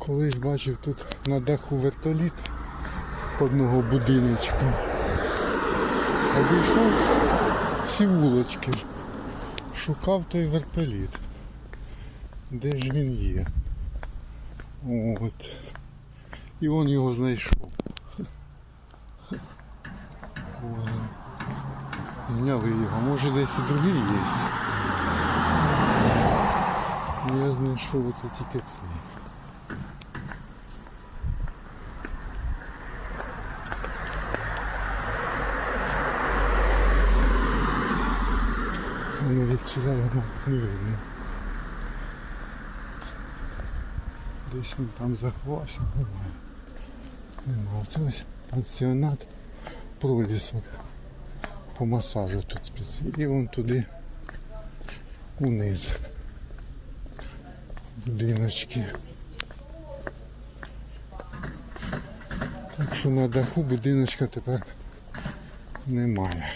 Колись бачив тут на даху вертоліт одного будиночку. Обійшов всі вулочки. Шукав той вертоліт. Де ж він є? От. І он його знайшов. Зняв його. Може десь і другий є. Я знайшов оце тільки цей. Воно відціляє, ну, не видно. Десь він там заховався, немає. Нема. Це ось пансіонат пролісок. По масажу тут спеці. І вон туди униз. Будиночки. Так що на даху будиночка тепер немає.